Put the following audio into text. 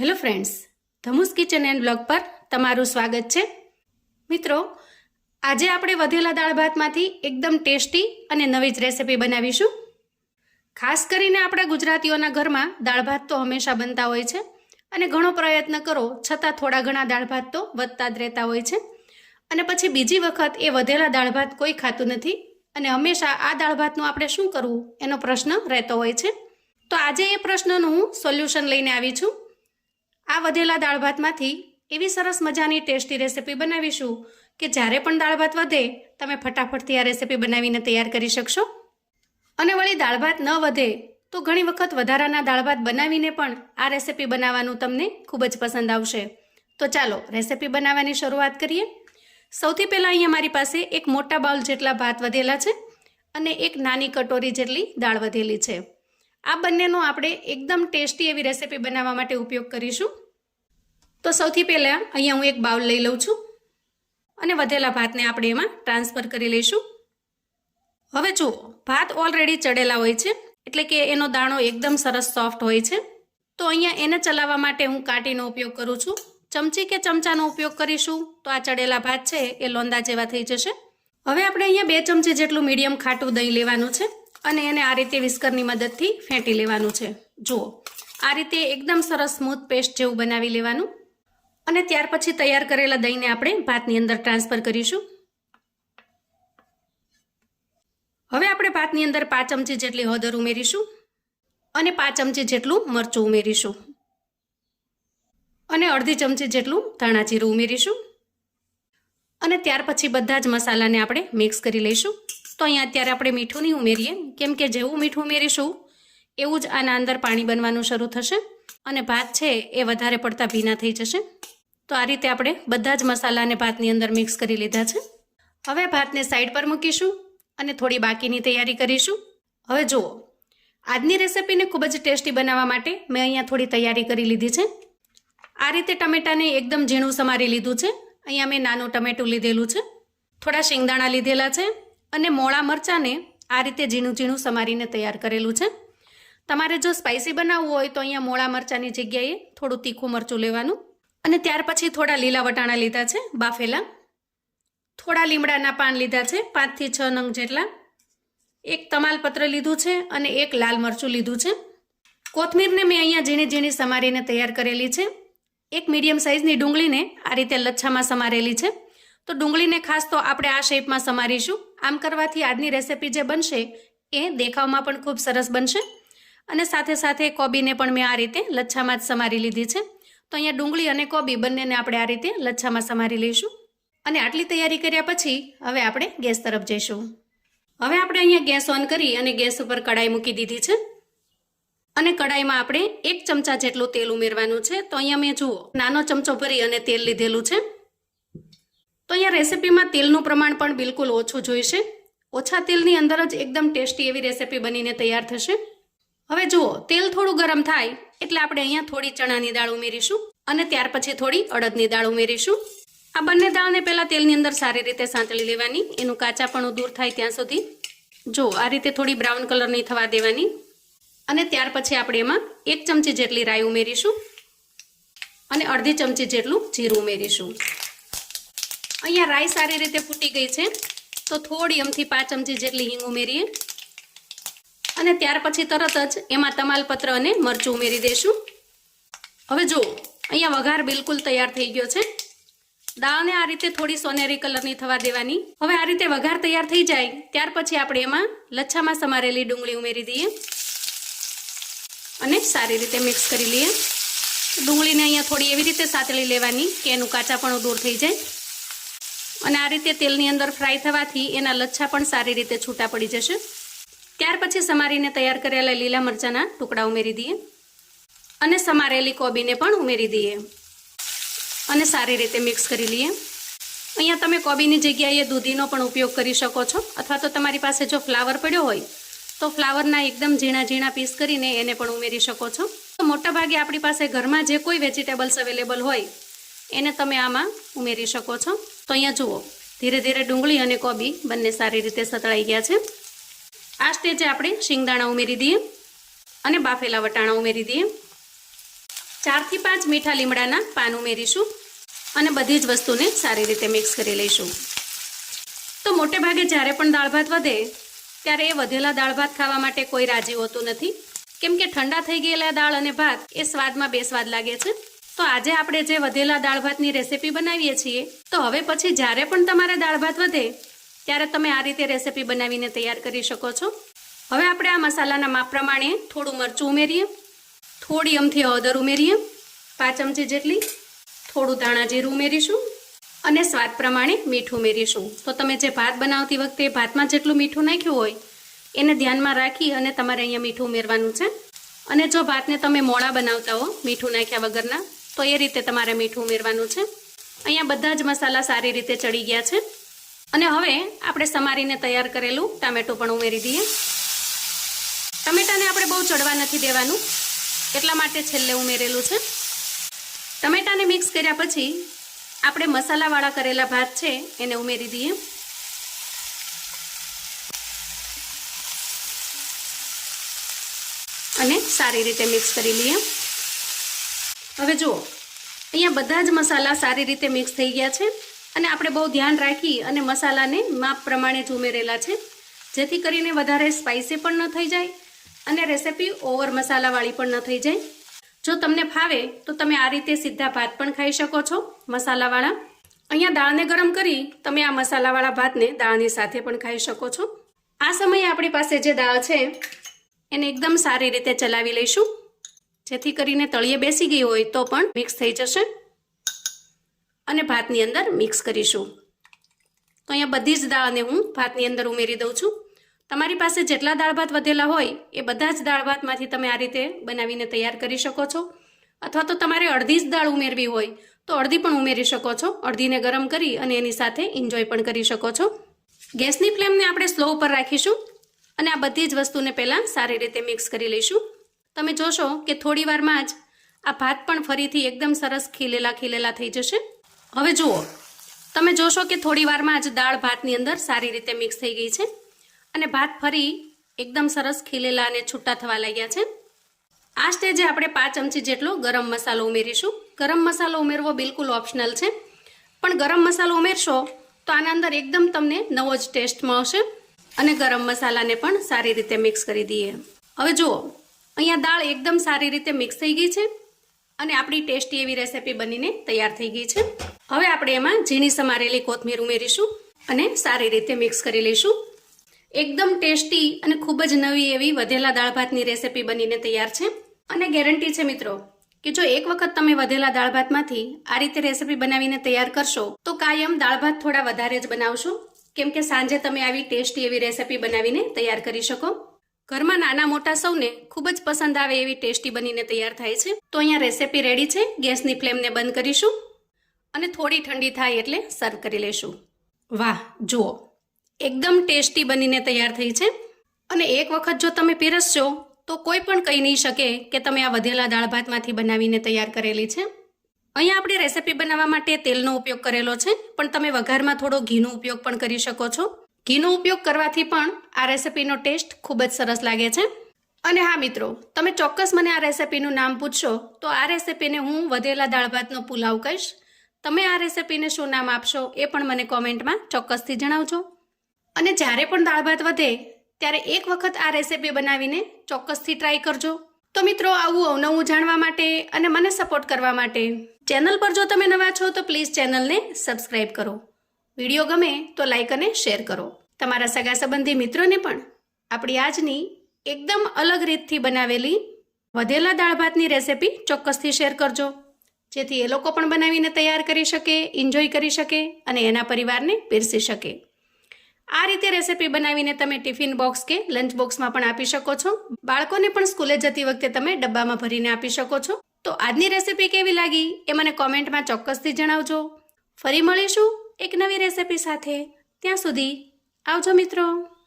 Hello friends ધમુસ kitchen and blog પર તમારું સ્વાગત છે. મિત્રો, આજે આપણે વધેલા દાળ ભાતમાંથી એકદમ ટેસ્ટી અને નવી જ રેસિપી બનાવીશું. ખાસ કરીને આપણા ગુજરાતીઓના ઘરમાં દાળ ભાત તો હંમેશા બનતા હોય છે અને ઘણો પ્રયત્ન કરો, છતાં થોડા ઘણા દાળ ભાત તો વધતા જ રહેતા હોય છે. અને પછી બીજી વખત એ વધેલા દાળ ભાત કોઈ ખાતું નથી અને હંમેશા આ દાળ ભાતનું આપણે શું કરવું એનો પ્રશ્ન રહેતો હોય છે. તો આજે એ પ્રશ્નનું હું સોલ્યુશન લઈને આવી છું. આ વધેલા દાળ ભાતમાંથી એવી સરસ મજાની ટેસ્ટી રેસિપી બનાવીશું કે જ્યારે પણ દાળ ભાત વધે, તમે ફટાફટથી આ રેસિપી બનાવીને તૈયાર કરી શકશો. અને વળી દાળ ભાત ન વધે, તો ઘણી વખત વધારાના દાળ ભાત બનાવીને પણ આ રેસીપી બનાવવાનું તમને ખૂબ જ પસંદ આવશે. તો ચાલો, રેસીપી બનાવવાની શરૂઆત કરીએ. સૌથી પહેલાં અહીંયા મારી પાસે એક મોટા બાઉલ જેટલા ભાત વધેલા છે અને એક નાની કટોરી જેટલી દાળ વધેલી છે. આ બંનેનો આપણે એકદમ ટેસ્ટી એવી રેસિપી બનાવવા માટે ઉપયોગ કરીશું. તો સૌથી પહેલાં અહીંયા હું એક બાઉલ લઈ લઉં છું અને વધેલા ભાતને આપણે એમાં ટ્રાન્સફર કરી લઈશું. હવે જુઓ, ભાત ઓલરેડી ચડેલા હોય છે, એટલે કે એનો દાણો એકદમ સરસ સોફ્ટ હોય છે. તો અહીંયા એને ચલાવવા માટે હું કાંટીનો ઉપયોગ કરું છું. ચમચી કે ચમચાનો ઉપયોગ કરીશું તો આ ચડેલા ભાત છે, એ લોંદા જેવા થઈ જશે. હવે આપણે અહીંયા બે ચમચી જેટલું મીડિયમ ખાટું દહીં લેવાનું છે અને એને આ રીતે વિસ્કરની મદદથી ફેંટી લેવાનું છે. જુઓ, આ રીતે એકદમ સરસ સ્મૂથ પેસ્ટ જેવું બનાવી લેવાનું. અને ત્યાર પછી તૈયાર કરેલા દહીંને આપણે ભાતની અંદર ટ્રાન્સફર કરીશું. હવે આપણે ભાતની અંદર પાંચ ચમચી જેટલી હળદર ઉમેરીશું અને પાંચ ચમચી જેટલું મરચું ઉમેરીશું. અને અડધી ચમચી જેટલું ધાણા જીરું ઉમેરીશું. અને ત્યાર પછી બધા જ મસાલાને આપણે મિક્સ કરી લઈશું. તો અહીંયા અત્યારે આપણે મીઠું નહીં ઉમેરીએ, કેમ કે જેવું મીઠું ઉમેરીશું, એવું જ આના અંદર પાણી બનવાનું શરૂ થશે અને ભાત છે એ વધારે પડતા ભીના થઈ જશે. તો આ રીતે આપણે બધા જ મસાલાને ભાતની અંદર મિક્સ કરી લીધા છે. હવે ભાતને સાઈડ પર મૂકીશું અને થોડી બાકીની તૈયારી કરીશું. હવે જુઓ, આજની રેસિપીને ખૂબ જ ટેસ્ટી બનાવવા માટે મેં અહીંયા થોડી તૈયારી કરી લીધી છે. આ રીતે ટમેટાને એકદમ ઝીણું સમારી લીધું છે. અહીંયા મેં નાનું ટમેટું લીધેલું છે. થોડા શિંગદાણા લીધેલા છે અને મોળા મરચાંને આ રીતે ઝીણું ઝીણું સમારીને તૈયાર કરેલું છે. તમારે જો સ્પાઇસી બનાવવું હોય તો અહીંયા મોળા મરચાંની જગ્યાએ થોડું તીખું મરચું લેવાનું. અને ત્યાર પછી થોડા લીલા વટાણા લીધા છે, બાફેલા. થોડા લીમડાના પાન લીધા છે, પાંચથી છ નંગ જેટલા. એક તમાલપત્ર લીધું છે અને એક લાલ મરચું લીધું છે. કોથમીરને મેં અહીંયા ઝીણી ઝીણી સમારીને તૈયાર કરેલી છે. એક મીડિયમ સાઇઝની ડુંગળીને આ રીતે લચ્છામાં સમારેલી છે. તો ડુંગળીને ખાસ તો આપણે આ શેપમાં સમારીશું. આમ કરવાથી આજની રેસિપી જે બનશે એ દેખાવમાં પણ ખૂબ સરસ બનશે. અને સાથે સાથે કોબીને પણ મેં આ રીતે લચ્છામાં જ સમારી લીધી છે. તો અહીંયા ડુંગળી અને કોબી બંનેને આપણે આ રીતે લચ્છામાં સમારી લઈશું. અને આટલી તૈયારી કર્યા પછી હવે આપણે ગેસ તરફ જઈશું. હવે આપણે અહીંયા ગેસ ઓન કરી અને ગેસ ઉપર કડાઈ મૂકી દીધી છે. અને કડાઈમાં આપણે એક ચમચા જેટલું તેલ ઉમેરવાનું છે. તો અહીંયા મેં જુઓ, નાનો ચમચો ભરી અને તેલ લીધેલું છે. તો અહીંયા રેસીપીમાં તેલનું પ્રમાણ પણ બિલકુલ ઓછું જોઈશે. ઓછા તેલની અંદર જ એકદમ ટેસ્ટી એવી રેસીપી બનીને તૈયાર થશે. હવે જુઓ, તેલ થોડું ગરમ થાય એટલે આપણે અહીંયા થોડી ચણાની દાળ ઉમેરીશું અને ત્યાર પછી થોડી અડદની દાળ ઉમેરીશું. આ બંને દાળને પહેલાં તેલની અંદર સારી રીતે સાંતળી લેવાની. એનું કાચાપણું દૂર થાય ત્યાં સુધી. જો આ રીતે થોડી બ્રાઉન કલરની થવા દેવાની. અને ત્યાર પછી આપણે એમાં એક ચમચી જેટલી રાઈ ઉમેરીશું અને અડધી ચમચી જેટલું જીરું ઉમેરીશું. અહીંયા રાઈ સારી રીતે ફૂટી ગઈ છે, તો થોડી અમથી પાંચ ચમચી જેટલી હિંગ ઉમેરીએ. અને ત્યાર પછી તરત જ એમાં તમાલપત્ર અને મરચું ઉમેરી દઈશું હવે જુઓ, અહીંયા વઘાર બિલકુલ તૈયાર થઈ ગયો છે. દાળને આ રીતે થોડી સોનેરી કલરની થવા દેવાની. હવે આ રીતે વઘાર તૈયાર થઈ જાય, ત્યાર પછી આપણે એમાં લચ્છામાં સમારેલી ડુંગળી ઉમેરી દઈએ. અને સારી રીતે મિક્સ કરી લઈએ. ડુંગળીને અહીંયા થોડી એવી રીતે સાતળી લેવાની કે એનું કાચાપણું દૂર થઈ જાય. અને આ રીતે તેલની અંદર ફ્રાય થવાથી એના લચ્છા પણ સારી રીતે છૂટા પડી જશે. ત્યાર પછી સમારીને તૈયાર કરેલા લીલા મરચાંના ટુકડા ઉમેરી દઈએ અને સમારેલી કોબીને પણ ઉમેરી દઈએ. અને સારી રીતે મિક્સ કરી લઈએ. અહીંયા તમે કોબીની જગ્યાએ દૂધીનો પણ ઉપયોગ કરી શકો છો. અથવા તો તમારી પાસે જો ફ્લાવર પડ્યો હોય, તો ફ્લાવરના એકદમ ઝીણા ઝીણા પીસ કરીને એને પણ ઉમેરી શકો છો. તો મોટાભાગે આપણી પાસે ઘરમાં જે કોઈ વેજીટેબલ્સ અવેલેબલ હોય, એને તમે આમાં ઉમેરી શકો છો. તો અહીંયા જુઓ, ધીરે ધીરે ડુંગળી અને કોબી બંને સારી રીતે સતળાઈ ગયા છે. આ સ્ટેજે આપણે શિંગદાણા ઉમેરી દઈએ અને બાફેલા વટાણા ઉમેરી દઈએ. ચારથી પાંચ મીઠા લીમડાના પાન ઉમેરીશું અને બધી જ વસ્તુને સારી રીતે મિક્સ કરી લઈશું. તો મોટે ભાગે જ્યારે પણ દાળ ભાત વધે, ત્યારે એ વધેલા દાળ ભાત ખાવા માટે કોઈ રાજી હોતું નથી. કેમ કે ઠંડા થઈ ગયેલા દાળ અને ભાત એ સ્વાદમાં બેસ્વાદ લાગે છે. તો આજે આપણે જે વધેલા દાળ ભાતની રેસીપી બનાવીએ છીએ, તો હવે પછી જ્યારે પણ તમારે દાળ ભાત વધે ત્યારે તમે આ રીતે રેસીપી બનાવીને તૈયાર કરી શકો છો. હવે આપણે આ મસાલાના માપ પ્રમાણે થોડું મરચું ઉમેરીએ, થોડી અમથી હળદર ઉમેરીએ, પાંચ ચમચી જેટલી, થોડું ધાણા જીરું ઉમેરીશું અને સ્વાદ પ્રમાણે મીઠું ઉમેરીશું. તો તમે જે ભાત બનાવતી વખતે ભાતમાં જેટલું મીઠું નાખ્યું હોય, એને ધ્યાનમાં રાખી અને તમારે અહીંયા મીઠું ઉમેરવાનું છે. અને જો ભાતને તમે મોડા બનાવતા હો, મીઠું નાખ્યા વગરના, તો એ રીતે તમારે મીઠું ઉમેરવાનું છે. અહીંયા બધા જ મસાલા સારી રીતે ચડી ગયા છે. અને હવે આપણે સમારીને તૈયાર કરેલું ટામેટું પણ ઉમેરી દઈએ. ટમેટાને આપણે બહુ ચડવા નથી દેવાનું. એટલા માટે છેલ્લે ઉમેરેલું છે. ટમેટાને મિક્સ કર્યા પછી આપણે મસાલાવાળા કરેલા ભાત છે એને ઉમેરી દઈએ. અને સારી રીતે મિક્સ કરી લઈએ. હવે જુઓ, અહીંયા બધા જ મસાલા સારી રીતે મિક્સ થઈ ગયા છે. અને આપણે બહુ ધ્યાન રાખી અને મસાલાને માપ પ્રમાણે જ ઉમેરેલા છે. જેથી કરીને વધારે સ્પાઇસી પણ ન થઈ જાય અને રેસીપી ઓવર મસાલાવાળી પણ ન થઈ જાય. જો તમને ફાવે તો તમે આ રીતે સીધા ભાત પણ ખાઈ શકો છો મસાલાવાળા. અહીંયા દાળને ગરમ કરી તમે આ મસાલાવાળા ભાતને દાળની સાથે પણ ખાઈ શકો છો. આ સમયે આપણી પાસે જે દાળ છે, એને એકદમ સારી રીતે ચલાવી લઈશું. જેથી કરીને તળિયે બેસી ગઈ હોય તો પણ મિક્સ થઈ જશે. અને ભાતની અંદર મિક્સ કરીશું. તો અહીંયા બધી જ દાળને હું ભાતની અંદર ઉમેરી દઉં છું. તમારી પાસે જેટલા દાળ ભાત વધેલા હોય, એ બધા જ દાળ ભાતમાંથી તમે આ રીતે બનાવીને તૈયાર કરી શકો છો. અથવા તો તમારે અડધી જ દાળ ઉમેરવી હોય, તો અડધી પણ ઉમેરી શકો છો. અડધીને ગરમ કરી અને એની સાથે એન્જોય પણ કરી શકો છો. ગેસની ફ્લેમને આપણે સ્લો ઉપર રાખીશું અને આ બધી જ વસ્તુને પહેલાં સારી રીતે મિક્સ કરી લઈશું. તમે જોશો કે થોડી જ આ ભાત પણ ફરીથી એકદમ સરસ ખીલેલા ખીલેલા થઈ જશે. હવે જુઓ, તમે જોશો કે થોડી વારમાં જ દાળ ભાતની અંદર સારી રીતે મિક્સ થઈ ગઈ છે અને ભાત ફરી એકદમ સરસ ખીલેલા અને છૂટા થવા લાગ્યા છે. આ સ્ટેજે આપણે પાંચ ચમચી જેટલો ગરમ મસાલો ઉમેરીશું. ગરમ મસાલો ઉમેરવો બિલકુલ ઓપ્શનલ છે. પણ ગરમ મસાલો ઉમેરશો તો આના અંદર એકદમ તમને નવો જ ટેસ્ટ મળશે અને ગરમ મસાલાને પણ સારી રીતે મિક્સ કરી દઈએ. હવે જુઓ, અહીંયા દાળ એકદમ સારી રીતે મિક્સ થઈ ગઈ છે અને આપણી ટેસ્ટી એવી રેસીપી બનીને તૈયાર થઈ ગઈ છે. હવે આપણે એમાં ઝીણી સમારેલી કોથમીર ઉમેરીશું અને સારી રીતે મિક્સ કરી લઈશું. એકદમ ટેસ્ટી અને ખૂબ જ નવી એવી વધેલા દાળ ભાતની રેસીપી બનીને તૈયાર છે. અને ગેરંટી છે મિત્રો, કે જો એક વખત તમે વધેલા દાળ ભાતમાંથી આ રીતે રેસીપી બનાવીને તૈયાર કરશો, તો કાયમ દાળ ભાત થોડા વધારે જ બનાવશો. કેમ કે સાંજે તમે આવી ટેસ્ટી એવી રેસીપી બનાવીને તૈયાર કરી શકો. ઘરમાં નાના મોટા સૌને ખૂબ જ પસંદ આવે એવી ટેસ્ટી બનીને તૈયાર થાય છે. તો અહીંયા રેસીપી રેડી છે. ગેસની ફ્લેમને બંધ કરીશું. અને થોડી ઠંડી થાય એટલે સર્વ કરી લેશું. વાહ જુઓ. એકદમ ટેસ્ટી બનીને તૈયાર થઈ છે. અને એક વખત જો તમે પીરસશો તો કોઈ પણ કહી નહીં શકે કે તમે આ વધેલા દાળ ભાતમાંથી બનાવીને તૈયાર કરેલી છે. અહીંયા આપણે રેસીપી બનાવવા માટે તેલનો ઉપયોગ કરેલો છે પણ તમે વઘારમાં થોડો ઘીનો ઉપયોગ પણ કરી શકો છો. ઘીનો ઉપયોગ કરવાથી પણ આ રેસીપીનો ટેસ્ટ ખૂબ જ સરસ લાગે છે. અને હા મિત્રો તમે ચોક્કસ મને આ રેસીપીનું નામ પૂછશો તો આ રેસીપીને હું વધેલા દાળ ભાતનો પુલાવ કહીશ. તમે આ રેસીપીને શું નામ આપશો એ પણ મને કોમેન્ટમાં ચોક્કસથી જણાવજો. અને જ્યારે પણ દાળ ભાત વધે, ત્યારે એક વખત આ રેસીપી બનાવીને ચોક્કસથી ટ્રાય કરજો. તો મિત્રો, આવું અવનવું જાણવા માટે અને મને સપોર્ટ કરવા માટે ચેનલ પર જો તમે નવા છો, તો પ્લીઝ ચેનલને સબસ્ક્રાઈબ કરો. વીડિયો ગમે તો લાઈક અને શેર કરો. તમારા સગા સંબંધી મિત્રોને પણ આપણી આજની એકદમ અલગ રીતથી બનાવેલી વધેલા દાળ ભાતની રેસીપી ચોક્કસથી શેર કરજો. જેથી એ લોકો પણ બનાવીને તૈયાર કરી શકે એન્જોય કરી શકે અને એના પરિવારને પીરસી શકે. આ રીતે રેસીપી બનાવીને તમે ટિફિન બોક્સ કે લંચ બોક્સમાં પણ આપી શકો છો. બાળકોને પણ સ્કૂલે જતી વખતે તમે ડબ્બામાં ભરીને આપી શકો છો. તો આજની રેસીપી કેવી લાગી એ મને કોમેન્ટમાં ચોક્કસથી જણાવજો. ફરી મળીશું એક નવી રેસીપી સાથે. ત્યાં સુધી આવજો મિત્રો.